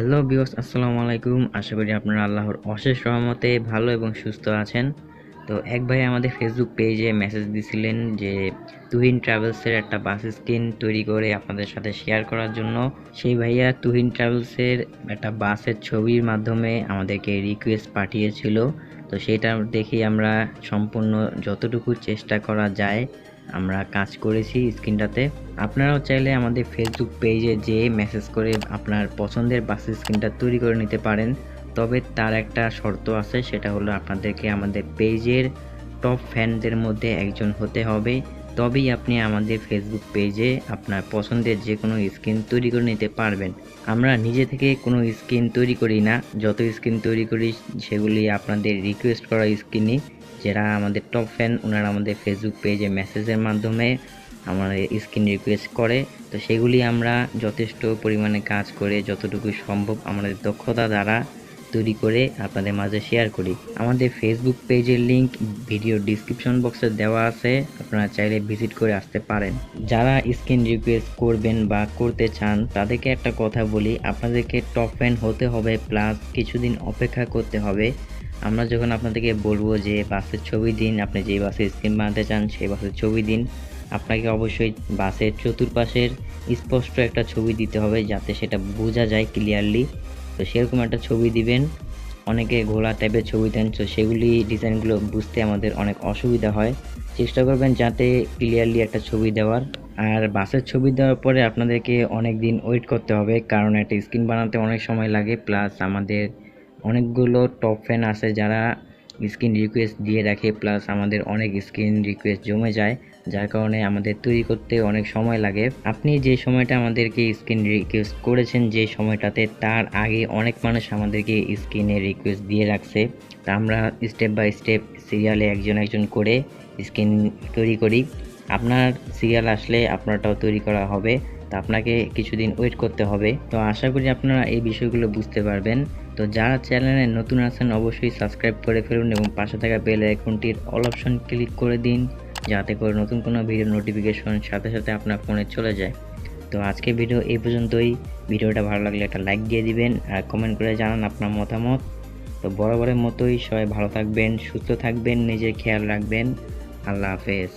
Hello বিওস আসসালামু আলাইকুম। আশা করি আপনারা আল্লাহর অশেষ রহমতে ভালো এবং সুস্থ আছেন। তো এক ভাই আমাদের ফেসবুক পেজে মেসেজ দিছিলেন যে, তুহিন ট্রাভেলসের একটা বাস স্ক্রিন তৈরি করে আপনাদের সাথে শেয়ার করার জন্য। সেই ভাইয়া তুহিন ট্রাভেলসের একটা বাসের ছবির মাধ্যমে আমাদেরকে রিকোয়েস্ট পাঠিয়েছিল। তো সেটা দেখেই আমরা সম্পূর্ণ যতটুকু চেষ্টা করা যায় আমরা কাজ করেছি স্ক্রিনটাতে। আপনারাও চাইলে আমাদের ফেসবুক পেজে যেয়ে মেসেজ করে আপনার পছন্দের বাস স্ক্রিনটা তৈরি করে নিতে পারেন। তবে তার একটা শর্ত আছে, সেটা হলো আপনাদেরকে আমাদের পেজের টপ ফ্যানদের মধ্যে একজন হতে হবে। তবেই আপনি আমাদের ফেসবুক পেজে আপনার পছন্দের যে কোনো স্ক্রিন তৈরি করে নিতে পারবেন। আমরা নিজে থেকে কোনো স্ক্রিন তৈরি করি না। যত স্ক্রিন তৈরি করি, সেগুলি আপনাদের রিকোয়েস্ট করা স্ক্রিনই যারা আমাদের টপ ফ্যান ওনারা আমাদের ফেসবুক পেজে মেসেজের মাধ্যমে আমাদের স্ক্রিন রিকোয়েস্ট করে। তো সেগুলি আমরা যথেষ্ট পরিমাণে কাজ করে, যতটুকু সম্ভব আমাদের দক্ষতা দ্বারা তৈরি করে আপনাদের মাঝে শেয়ার করি। আমাদের ফেসবুক পেজের লিংক ভিডিও ডিসক্রিপশন বক্সে দেওয়া আছে, আপনারা চাইলে ভিজিট করে আসতে পারেন। যারা স্ক্রিন রিকোয়েস্ট করবেন বা করতে চান, তাদেরকে একটা কথা বলি, আপনাদেরকে টপ ফ্যান হতে হবে প্লাস কিছুদিন অপেক্ষা করতে হবে। আমরা যখন আপনাদেরকে বলব যে বাসের ছবি দিন, আপনি যে বাসের স্ক্রিন বানাতে চান, সেই বাসের ছবি দিন। আপনাকে অবশ্যই বাসের চতুর্পাশের স্পষ্ট একটা ছবি দিতে হবে যাতে সেটা বোঝা যায় ক্লিয়ারলি তো সেরকম একটা ছবি দিবেন। অনেকে ঘোলা টাইপের ছবি দেন, তো সেগুলি ডিজাইনগুলো বুঝতে আমাদের অনেক অসুবিধা হয়। চেষ্টা করবেন যাতে ক্লিয়ারলি একটা ছবি দেওয়ার। আর বাসের ছবি দেওয়ার পরে আপনাদেরকে অনেক দিন ওয়েট করতে হবে, কারণ একটা স্ক্রিন বানাতে অনেক সময় লাগে। প্লাস আমাদের অনেকগুলো টপ ফ্যান আছে যারা স্ক্রিন রিকোয়েস্ট দিয়ে রাখে প্লাস আমাদের অনেক স্ক্রিন রিকোয়েস্ট জমে যায়। যার কারণে আমাদের তৈরি করতে অনেক সময় লাগে। আপনি যে সময়টা আমাদেরকে স্ক্রিন রিকোয়েস্ট করেছেন, যে সময়টাতে তার আগে অনেক মানুষ আমাদেরকে স্ক্রিনে রিকোয়েস্ট দিয়ে রাখছে। তা আমরা স্টেপ বাই স্টেপ সিরিয়ালে একজন একজন করে স্ক্রিন তৈরি করি। আপনার সিরিয়াল আসলে আপনারটাও তৈরি করা হবে। তো আপনাকে কিছুদিন ওয়েট করতে হবে। তো আশা করি আপনারা এই বিষয়গুলো বুঝতে পারবেন। তো যারা চ্যানেলে নতুন আছেন, অবশ্যই সাবস্ক্রাইব করে ফেলুন এবং পাশে থাকা বেল আইকনটির অল অপশন ক্লিক করে দিন। যাতে করে নতুন কোনো ভিডিও নোটিফিকেশন সাথে সাথে আপনার ফোনে চলে যায়। তো আজকে ভিডিও এই পর্যন্তই। ভিডিওটা ভালো লাগলে একটা লাইক দিয়ে দিবেন আর কমেন্ট করে জানান আপনার মতামত। তো বরাবরের মতোই সবাই ভালো থাকবেন, সুস্থ থাকবেন, নিজের খেয়াল রাখবেন। আল্লাহ হাফেজ।